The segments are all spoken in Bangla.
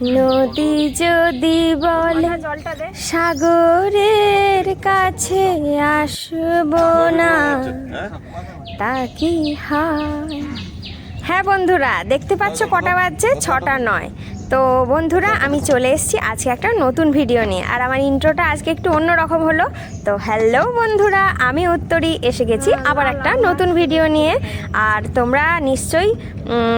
নদী যদি বলে সাগরের কাছে আসব না তা কি হয়? হ্যাঁ বন্ধুরা দেখতে পাচ্ছ কটা বাজছে? ছটা নয়। তো বন্ধুরা, আমি চলে এসেছি আজকে একটা নতুন ভিডিও নিয়ে। আর আমার ইন্ট্রোটা আজকে একটু অন্যরকম হলো। তো হ্যালো বন্ধুরা, আমি উত্তরী, এসে গেছি আবার একটা নতুন ভিডিও নিয়ে। আর তোমরা নিশ্চয়ই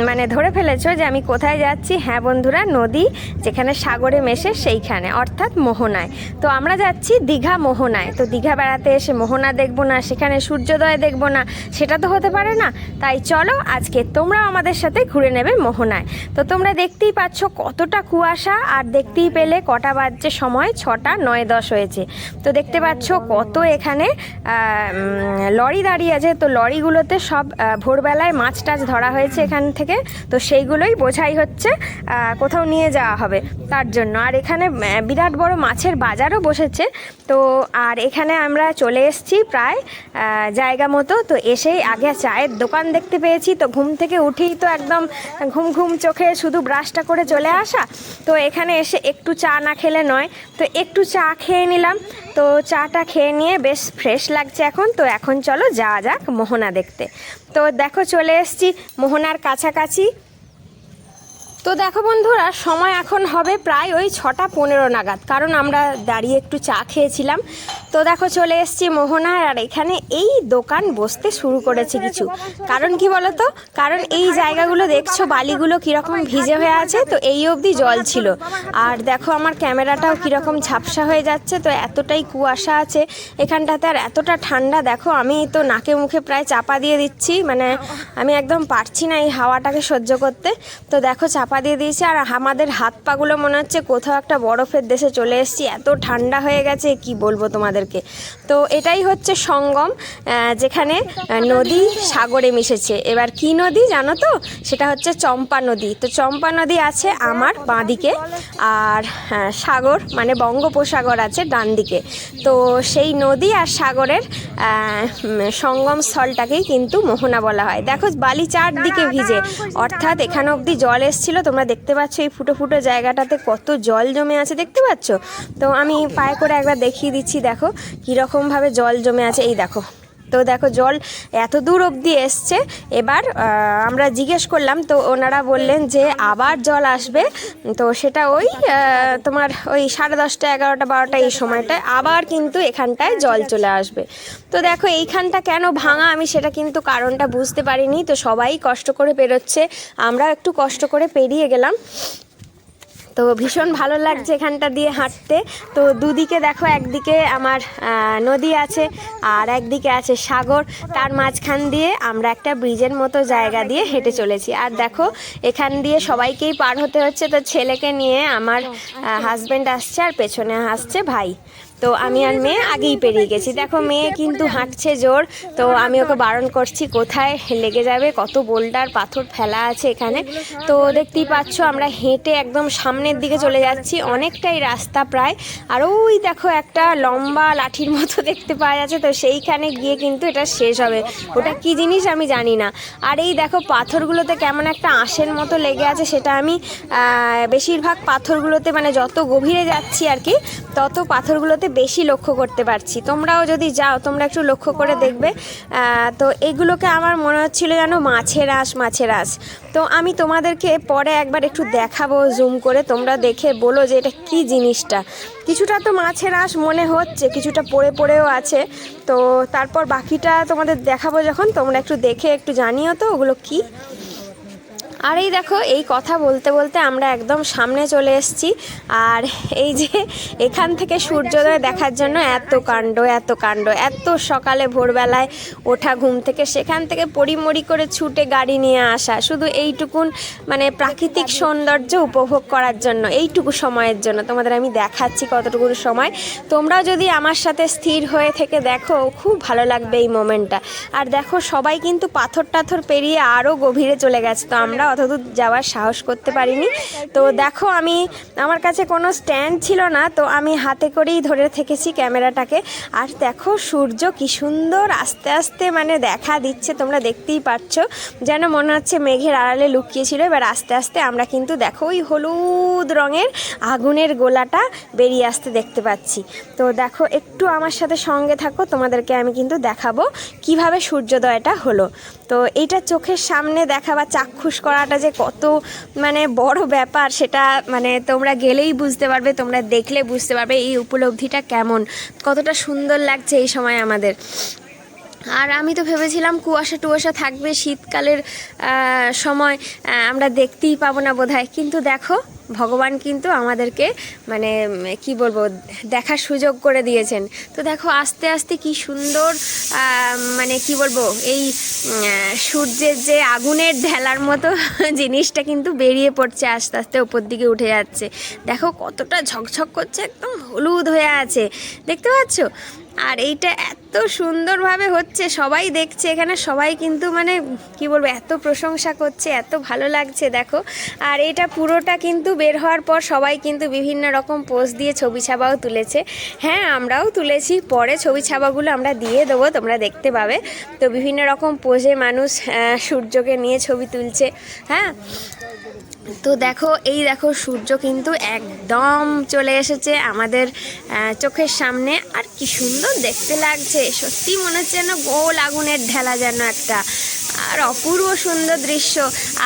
মানে ধরে ফেলেছো যে আমি কোথায় যাচ্ছি। হ্যাঁ বন্ধুরা, নদী, যেখানে সাগরে মেশে সেইখানে, অর্থাৎ মোহনায়। তো আমরা যাচ্ছি দীঘা মোহনায়। তো দীঘা বেড়াতে এসে মোহনা দেখব না, সেখানে সূর্যোদয় দেখব না, সেটা তো হতে পারে না। তাই চলো আজকে তোমরাও আমাদের সাথে ঘুরে নেবে মোহনায়। তো তোমরা দেখতেই পাচ্ছ কতটা কুয়াশা আর দেখতেই পেলে কটা বাজছে সময় ছটা, নয়, দশ হয়েছে। তো দেখতে পাচ্ছ কত এখানে লরি দাঁড়িয়ে আছে। তো লরিগুলোতে সব ভোরবেলায় মাছ টাছ ধরা হয়েছে এখান থেকে। তো সেইগুলোই বোঝাই হচ্ছে কোথাও নিয়ে যাওয়া হবে তার জন্য। আর এখানে বিরাট বড় মাছের বাজারও বসেছে। তো আর এখানে আমরা চলে এসেছি প্রায় জায়গা মতো। তো এসেই আগে চায়ের দোকান দেখতে পেয়েছি। তো ঘুম থেকে উঠেই তো একদম ঘুম ঘুম চোখে শুধু ব্রাশটা করে চলে আসা? তো এখানে এসে একটু চা না খেলে নয়। তো একটু চা খেয়ে নিলাম। তো চাটা খেয়ে নিয়ে বেশ ফ্রেশ লাগছে এখন। তো এখন চলো যাওয়া যাক মোহনা দেখতে। তো দেখো চলে এসছি মোহনার কাছাকাছি। তো দেখো বন্ধুরা, সময় এখন হবে প্রায় ওই ছটা পনেরো নাগাদ, কারণ আমরা দাঁড়িয়ে একটু চা খেয়েছিলাম। তো দেখো চলে এসেছি মোহনার আর এখানে এই দোকান বসতে শুরু করেছে কিছু। কারণ কি বলো তো কারণ এই জায়গাগুলো দেখছ, বালিগুলো কীরকম ভিজে হয়ে আছে, তো এই অবধি জল ছিল। আর দেখো আমার ক্যামেরাটাও কীরকম ঝাপসা হয়ে যাচ্ছে, তো এতটাই কুয়াশা আছে এখানটাতে, আর এতটা ঠান্ডা, দেখো আমি তো নাকে মুখে প্রায় চাপা দিয়ে দিচ্ছি মানে আমি একদম পারছি না এই হাওয়াটাকে সহ্য করতে। তো দেখো চাপা দিয়ে দিয়েছে। আর আমাদের হাত পাগুলো মনে হচ্ছে কোথাও একটা বরফের দেশে চলে এসেছি। এত ঠান্ডা হয়ে গেছে কি বলব তোমাদেরকে? তো এটাই হচ্ছে সঙ্গম যেখানে নদী সাগরে মিশেছে। এবার কি নদী জানো তো? সেটা হচ্ছে চম্পা নদী। তো চম্পা নদী আছে আমার বাঁদিকে আর হ্যাঁ, সাগর মানে বঙ্গোপসাগর আছে ডান দিকে তো সেই নদী আর সাগরের সঙ্গম স্থলটাকেই কিন্তু মোহনা বলা হয়। দেখো বালি চারদিকে ভিজে অর্থাৎ এখানে অবধি জল এসছিল তোমরা দেখতে পাচ্ছ এই ফুটো ফুটো জায়গাটাতে কত জল জমে আছে, দেখতে পাচ্ছ? তো আমি পায়ে করে একবার দেখিয়ে দিচ্ছি, দেখো কীরকমভাবে জল জমে আছে। এই দেখো। তো দেখো জল এত দূর অবধি এসছে। এবার আমরা জিজ্ঞেস করলাম, তো ওনারা বললেন যে আবার জল আসবে। তো সেটা ওই তোমার ওই সাড়ে দশটা, এগারোটা, বারোটা এই সময়টায় আবার কিন্তু এখানটায় জল চলে আসবে। তো দেখো এইখানটা কেন ভাঙা আমি সেটা কিন্তু কারণটা বুঝতে পারিনি। তো সবাই কষ্ট করে পেরোচ্ছে আমরা একটু কষ্ট করে পেরিয়ে গেলাম। তো ভীষণ ভালো লাগছে এখানটা দিয়ে হাঁটতে। তো দুদিকে দেখো, একদিকে আমার নদী আছে আর একদিকে আছে সাগর। তার মাঝখান দিয়ে আমরা একটা ব্রিজের মতো জায়গা দিয়ে হেঁটে চলেছি। আর দেখো, এখান দিয়ে সবাইকেই পার হতে হচ্ছে। তো ছেলেকে নিয়ে আমার হাজব্যান্ড আসছে আর পেছনে আসছে ভাই। তো আমি আর মেয়ে আগেই পেরিয়ে গেছি। দেখো, মেয়ে কিন্তু হাঁটছে জোর, তো আমি ওকে বারণ করছি, কোথায় লেগে যাবে? কত বোল্ডার পাথর ফেলা আছে এখানে। তো দেখতেই পাচ্ছ, আমরা হেঁটে একদম সামনের দিকে চলে যাচ্ছি, অনেকটাই রাস্তা প্রায়। আর ওই দেখো, একটা লম্বা লাঠির মতো দেখতে পাওয়া যাচ্ছে, তো সেইখানে গিয়ে কিন্তু এটা শেষ হবে। ওটা কি জিনিস আমি জানি না। আর এই দেখো, পাথরগুলোতে কেমন একটা আঁশের মতো লেগে আছে, সেটা আমি বেশিরভাগ পাথরগুলোতে মানে যত গভীরে যাচ্ছি আর কি, তত পাথরগুলোতে বেশি লক্ষ্য করতে পারছি। তোমরাও যদি যাও, তোমরা একটু লক্ষ্য করে দেখবে। তো এগুলোকে আমার মনে হচ্ছিল যেন মাছের আঁশ মাছের আঁশ। তো আমি তোমাদেরকে পরে একবার একটু দেখাবো জুম করে তোমরা দেখে বলো যে এটা কি জিনিসটা। কিছুটা তো মাছের আঁশ মনে হচ্ছে, কিছুটা পড়ে পড়েও আছে। তো তারপর বাকিটা তোমাদের দেখাবো যখন, তোমরা একটু দেখে একটু জানিও তো ওগুলো কি। আর এই দেখো, এই কথা বলতে বলতে আমরা একদম সামনে চলে এসেছি। আর এই যে এখান থেকে সূর্যোদয় দেখার জন্য এত কাণ্ড এত কাণ্ড, এত সকালে ভোরবেলায় ওঠা ঘুম থেকে সেখান থেকে পরিমরি করে ছুটে গাড়ি নিয়ে আসা, শুধু এইটুকুন মানে প্রাকৃতিক সৌন্দর্য উপভোগ করার জন্য, এইটুকু সময়ের জন্য। তোমাদের আমি দেখাচ্ছি কতটুকু সময়। তোমরাও যদি আমার সাথে স্থির হয়ে থেকে দেখো, খুব ভালো লাগবে এই মোমেন্টটা। আর দেখো, সবাই কিন্তু পাথর টাথর পেরিয়ে আরও গভীরে চলে গেছে। তো আমরা অতদূর যাওয়ার সাহস করতে পারিনি। তো দেখো, আমি, আমার কাছে কোনো স্ট্যান্ড ছিল না, তো আমি হাতে করেই ধরে থেকেছি ক্যামেরাটাকে। আর দেখো, সূর্য কি সুন্দর আস্তে আস্তে মানে দেখা দিচ্ছে, তোমরা দেখতেই পাচ্ছ। যেন মনে হচ্ছে মেঘের আড়ালে লুকিয়েছিল। এবার আস্তে আস্তে আমরা কিন্তু দেখো, ওই হলুদ রঙের আগুনের গোলাটা বেরিয়ে আসতে দেখতে পাচ্ছি। তো দেখো, একটু আমার সাথে সঙ্গে থাকো, তোমাদেরকে আমি কিন্তু দেখাবো কীভাবে সূর্যোদয়টা হলো। তো এইটা চোখের সামনে দেখা বা চাক্ষুষ করাটা যে কত মানে বড় ব্যাপার, সেটা মানে তোমরা গেলেই বুঝতে পারবে, তোমরা দেখলে বুঝতে পারবে এই উপলব্ধিটা কেমন, কতটা সুন্দর লাগছে এই সময় আমাদের। আর আমি তো ভেবেছিলাম কুয়াশা টুয়াশা থাকবে, শীতকালের সময় আমরা দেখতেই পাবো না বোধহয়। কিন্তু দেখো, ভগবান কিন্তু আমাদেরকে মানে কি বলব, দেখার সুযোগ করে দিয়েছেন। তো দেখো, আস্তে আস্তে কি সুন্দর মানে কি বলব, এই সূর্যের যে আগুনের ঢেলার মতো জিনিসটা কিন্তু বেরিয়ে পড়ছে, আস্তে আস্তে ওপর দিকে উঠে যাচ্ছে। দেখো, কতটা ঝকঝক করছে, একদম হলুদ হয়ে আছে। দেখতে পাচ্ছ? আর এইটা এত সুন্দরভাবে হচ্ছে, সবাই দেখছে এখানে, সবাই কিন্তু মানে কি বলব, এত প্রশংসা করছে, এত ভালো লাগছে, দেখো। আর এটা পুরোটা কিন্তু বের হওয়ার পর সবাই কিন্তু বিভিন্ন রকম পোজ দিয়ে ছবি ছাপাও তুলেছে। হ্যাঁ আমরাও তুলেছি, পরে ছবি ছাপাগুলো আমরা দিয়ে দেবো, তোমরা দেখতে পাবে। তো বিভিন্ন রকম পোজে মানুষ সূর্যকে নিয়ে ছবি তুলছে হ্যাঁ? তো দেখো, এই দেখো সূর্য কিন্তু একদম চলে এসেছে আমাদের চোখের সামনে। আর কি সুন্দর দেখতে লাগছে। সত্যি মনে হচ্ছে যেন গোল আগুনের ঢেলা যেন একটা। আর অপূর্ব সুন্দর দৃশ্য।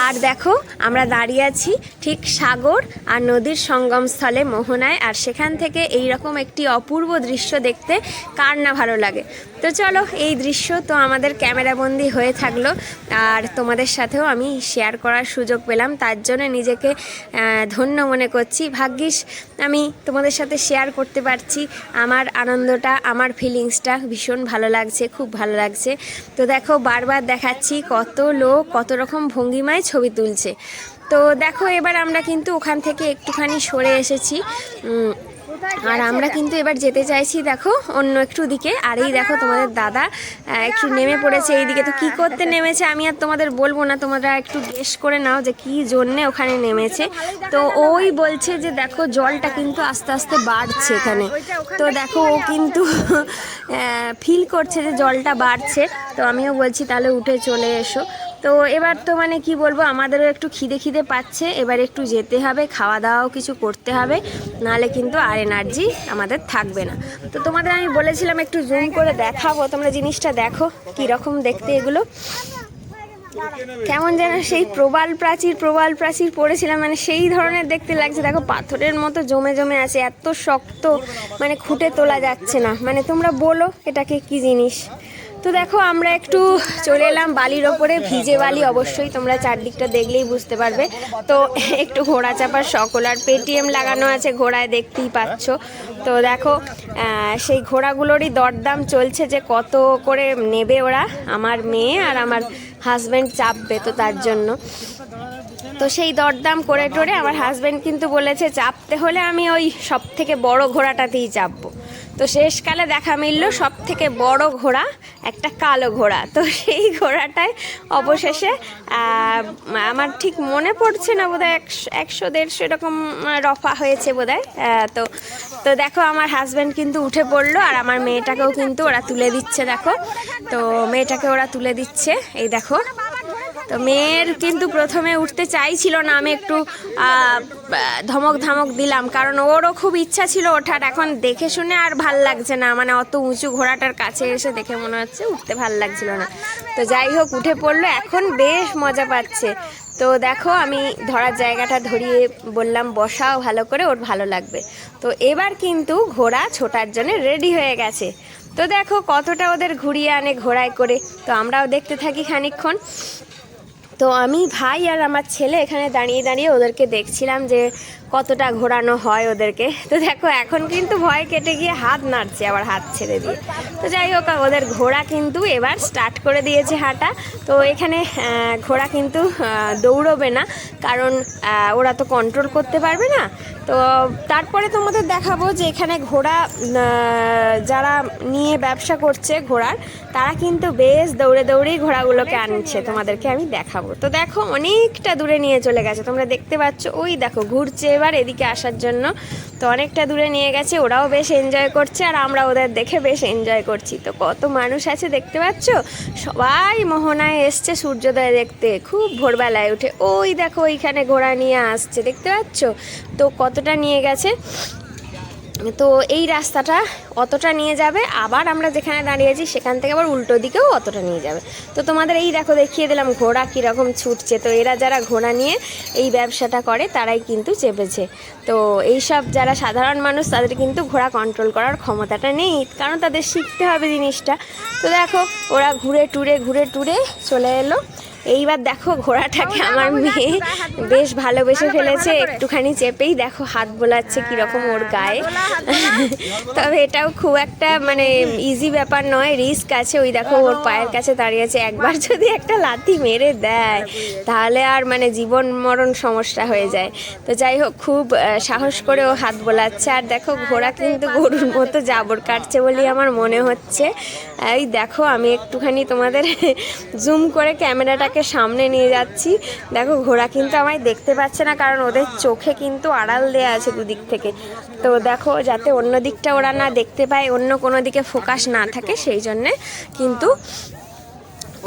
আর দেখো, আমরা দাঁড়িয়ে আছি ঠিক সাগর আর নদীর সঙ্গমস্থলে মোহনায়। আর সেখান থেকে এই রকম একটি অপূর্ব দৃশ্য দেখতে কার না ভালো লাগে। তো চলো, এই দৃশ্য তো আমাদের ক্যামেরাবন্দি হয়ে থাকল। আর তোমাদের সাথেও আমি শেয়ার করার সুযোগ পেলাম। তার জন্য নিজেকে ধন্য মনে করছি। ভাগ্যিস, আমি তোমাদের সাথে শেয়ার করতে পারছি। আমার আনন্দটা, আমার ফিলিংসটা ভীষণ ভালো লাগছে, খুব ভালো লাগছে। তো দেখো, বারবার দেখাচ্ছি কত লোক, কত রকম ভঙ্গিমায় ছবি তুলছে। তো দেখো, এবার আমরা কিন্তু ওখান থেকে একটুখানি সরে এসেছি। আর আমরা কিন্তু এবার যেতে চাইছি দেখো অন্য একটু দিকে। আর এই দেখো তোমাদের দাদা একটু নেমে পড়েছে এই দিকে তো কি করতে নেমেছে আমি আর তোমাদের বলব না তোমরা একটু গেস করে নাও যে কি জন্যে ওখানে নেমেছে। তো ওই বলছে যে দেখো জলটা কিন্তু আস্তে আস্তে বাড়ছে এখানে। তো দেখো ও কিন্তু ফিল করছে যে জলটা বাড়ছে। তো আমিও বলছি তাহলে উঠে চলে এসো। তো এবার তো মানে কি বলব, আমাদেরও একটু খিদে খিদে পাচ্ছে, এবার একটু যেতে হবে খাওয়া দাওয়াও কিছু করতে হবে, নাহলে কিন্তু আর এনার্জি আমাদের থাকবে না। তো তোমাদের আমি বলেছিলাম একটু জুম করে দেখাবো, তোমরা জিনিসটা দেখো, কি রকম দেখতে এগুলো। কেমন যেন সেই প্রবাল প্রাচীর প্রবাল প্রাচীর পড়েছিলাম মানে সেই ধরনের দেখতে লাগছে। দেখো, পাথরের মতো জমে জমে আছে, এত শক্ত মানে খুঁটে তোলা যাচ্ছে না। মানে তোমরা বলো, এটাকে কি জিনিস? তো দেখো, আমরা একটু চলে এলাম বালির ওপরে। ভিজে বালি অবশ্যই, তোমরা চারদিকটা দেখলেই বুঝতে পারবে। তো একটু ঘোড়া চাপার সকল আর পেটিএম লাগানো আছে, ঘোড়ায় দেখতেই পাচ্ছ। তো দেখো সেই ঘোড়াগুলোরই দরদাম চলছে যে কত করে নেবে ওরা, আমার মেয়ে আর আমার হাজব্যান্ড চাপবে তো তার জন্য। তো সেই দরদাম করে টোরে আমার হাজব্যান্ড কিন্তু বলেছে, চাপতে হলে আমি ওই সব থেকে বড় ঘোড়াটাতেই চাপবো। তো শেষকালে দেখা মিলল সব থেকে বড় ঘোড়া, একটা কালো ঘোড়া। তো সেই ঘোড়াটায় অবশেষে আমার ঠিক মনে পড়ছে না বোধহয় একশো একশো, দেড়শো এরকম রফা হয়েছে বোধহয়। তো তো দেখো আমার হাজব্যান্ড কিন্তু উঠে পড়ল আর আমার মেয়েটাকেও কিন্তু ওরা তুলে দিচ্ছে, দেখো। তো মেয়েটাকে ওরা তুলে দিচ্ছে, এই দেখো। তো মেয়ের কিন্তু প্রথমে উঠতে চাইছিল না, আমি একটু ধমক ধমক দিলাম। কারণ ওরও খুব ইচ্ছা ছিল ওঠার, এখন দেখে শুনে আর ভালো লাগছে না। মানে অত উঁচু ঘোড়াটার কাছে এসে দেখে মনে হচ্ছে উঠতে ভালো লাগছিল না। তো যাই হোক, উঠে পড়ল, এখন বেশ মজা পাচ্ছে। তো দেখো, আমি ধরার জায়গাটা ধরিয়ে বললাম, বসাও ভালো করে, ওর ভালো লাগবে। তো এবার কিন্তু ঘোড়া ছোটার জন্য রেডি হয়ে গেছে। তো দেখো, কতটা ওদের ঘুরিয়ে আনে ঘোড়ায় করে। তো আমরাও দেখতে থাকি খানিকক্ষণ। তো আমি ভাই আর আমার ছেলে এখানে দাঁড়িয়ে দাঁড়িয়ে ওদেরকে দেখছিলাম যে কতটা ঘোরানো হয় ওদেরকে। তো দেখো এখন কিন্তু ভয় কেটে গিয়ে হাত নাড়ছে আবার হাত ছেড়ে দিয়ে। তো যাই হোক ওদের ঘোড়া কিন্তু এবার স্টার্ট করে দিয়েছে হাঁটা। তো এখানে ঘোড়া কিন্তু দৌড়বে না কারণ ওরা তো কন্ট্রোল করতে পারবে না। তো তারপরে তোমাদের দেখাবো যে এখানে ঘোড়া যারা নিয়ে ব্যবসা করছে ঘোড়ার তারা কিন্তু বেশ দৌড়ে দৌড়েই ঘোড়াগুলোকে আনছে। তোমাদেরকে আমি দেখাবো। তো দেখো অনেকটা দূরে নিয়ে চলে গেছে। তোমরা দেখতে পাচ্ছ ওই দেখো ঘুরছে এবার এদিকে আসার জন্য। তো অনেকটা দূরে নিয়ে গেছে, ওরাও বেশ এনজয় করছে আর আমরা ওদের দেখে বেশ এনজয় করছি। তো কত মানুষ আছে দেখতে পাচ্ছ? সবাই মোহনায় এসছে সূর্যোদয় দেখতে। খুব ভোরবেলায় উঠে। ওই দেখো ওইখানে ঘোড়া নিয়ে আসছে, দেখতে পাচ্ছ? তো কতটা নিয়ে গেছে? তো এই রাস্তাটা অতটা নিয়ে যাবে, আবার আমরা যেখানে দাঁড়িয়ে আছি সেখান থেকে আবার উল্টো দিকেও অতটা নিয়ে যাবে। তো তোমাদের এই দেখো দেখিয়ে দিলাম ঘোড়া কীরকম ছুটছে। তো এরা যারা ঘোড়া নিয়ে এই ব্যবসাটা করে তারাই কিন্তু চেপেছে। তো এই সব যারা সাধারণ মানুষ তাদের কিন্তু ঘোড়া কন্ট্রোল করার ক্ষমতাটা নেই, কারণ তাদের শিখতে হবে জিনিসটা। তো দেখো ওরা ঘুরে টুরে ঘুরে টুরে চলে এলো। এইবার দেখো ঘোড়াটাকে আমার মেয়ে বেশ ভালোবেসে ফেলেছে একটুখানি চেপেই দেখো হাত বোলাচ্ছে কীরকম ওর গায়ে। তবে এটাও খুব একটা মানে ইজি ব্যাপার নয় রিস্ক আছে। ওই দেখো ওর পায়ের কাছে দাঁড়িয়ে আছে। একবার যদি একটা লাথি মেরে দেয় তাহলে আর মানে জীবন মরণ সমস্যা হয়ে যায়। তো যাই হোক খুব সাহস করে ও হাত বোলাচ্ছে। আর দেখো ঘোড়া কিন্তু গরুর মতো জাবর কাটছে বলেই আমার মনে হচ্ছে। এই দেখো আমি একটুখানি তোমাদের জুম করে ক্যামেরাটাকে সামনে নিয়ে যাচ্ছি। দেখো, ঘোড়া কিন্তু আমায় দেখতে পাচ্ছে না, কারণ ওদের চোখে কিন্তু আড়াল দেয়া আছে দুদিক থেকে। তো দেখো, যাতে অন্য দিকটা ওরা না দেখতে পায়, অন্য কোনো দিকে ফোকাস না থাকে, সেই জন্যে কিন্তু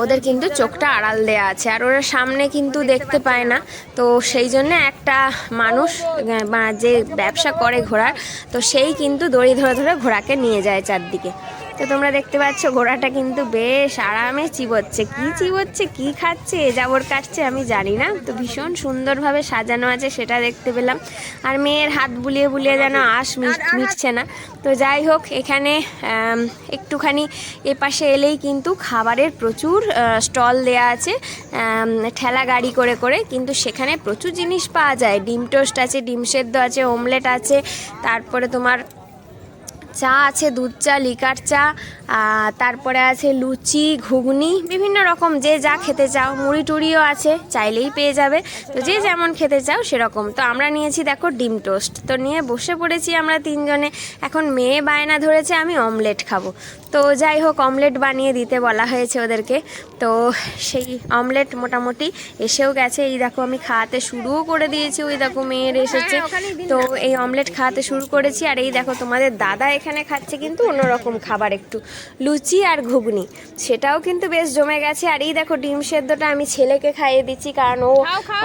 ওদের কিন্তু চোখটা আড়াল দেয়া আছে। আর ওরা সামনে কিন্তু দেখতে পায় না। তো সেই জন্য একটা মানুষ যে ব্যবসা করে ঘোড়ার, তো সেই কিন্তু দড়ি ধরে ধরে ঘোড়াকে নিয়ে যায় চারদিকে। তো তোমরা দেখতে পাচ্ছ, ঘোড়াটা কিন্তু বেশ আরামে চিবোচ্ছে। কি চিবোচ্ছে, কি খাচ্ছে যাবর কাটছে আমি জানি না। তো ভীষণ সুন্দরভাবে সাজানো আছে, সেটা দেখতে পেলাম। আর মেয়ের হাত বুলিয়ে বুলিয়ে যেন আশ মিট- মিটছে না। তো যাই হোক, এখানে একটুখানি এ পাশে এলেই কিন্তু খাবারের প্রচুর স্টল দেয়া আছে ঠেলা গাড়ি করে করে। কিন্তু সেখানে প্রচুর জিনিস পাওয়া যায়। ডিম টোস্ট আছে, ডিম সেদ্ধ আছে, অমলেট আছে, তারপরে তোমার চা আছে দুধ চা লিকার চা তারপরে আছে লুচি ঘুগনি বিভিন্ন রকম যে যা খেতে চাও। মুড়ি টুড়িও আছে চাইলেই পেয়ে যাবে। তো যে যেমন খেতে চাও সেরকম। তো আমরা নিয়েছি দেখো ডিম টোস্ট। তো নিয়ে বসে পড়েছি আমরা তিনজনে। এখন মেয়ে বায়না ধরেছে আমি অমলেট খাব। তো যাই হোক অমলেট বানিয়ে দিতে বলা হয়েছে ওদেরকে। তো সেই অমলেট মোটামুটি এসেও গেছে। এই দেখো আমি খাওয়াতে শুরুও করে দিয়েছি। ওই দেখো মেয়ের এসেছে। তো এই অমলেট খাওয়াতে শুরু করেছি। আর এই দেখো তোমাদের দাদা এখানে খাচ্ছে কিন্তু অন্যরকম খাবার একটু। লুচি আর ঘুগনি। সেটাও কিন্তু বেশ জমে গেছে। আর এই দেখো ডিম সেদ্ধটা আমি ছেলেকে খাইয়ে দিচ্ছি কারণ ও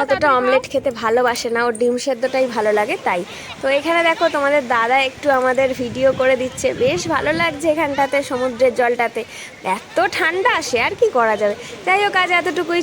অতটা অমলেট খেতে ভালোবাসে না। ওর ডিম সেদ্ধটাই ভালো লাগে তাই। তো এখানে দেখো তোমাদের দাদা একটু আমাদের ভিডিও করে দিচ্ছে। বেশ ভালো লাগছে এখানটাতে সমুদ্রের জলটাতে। এত ঠান্ডা সে আর কি করা যাবে? যাই হোক আজ এতটুকুই।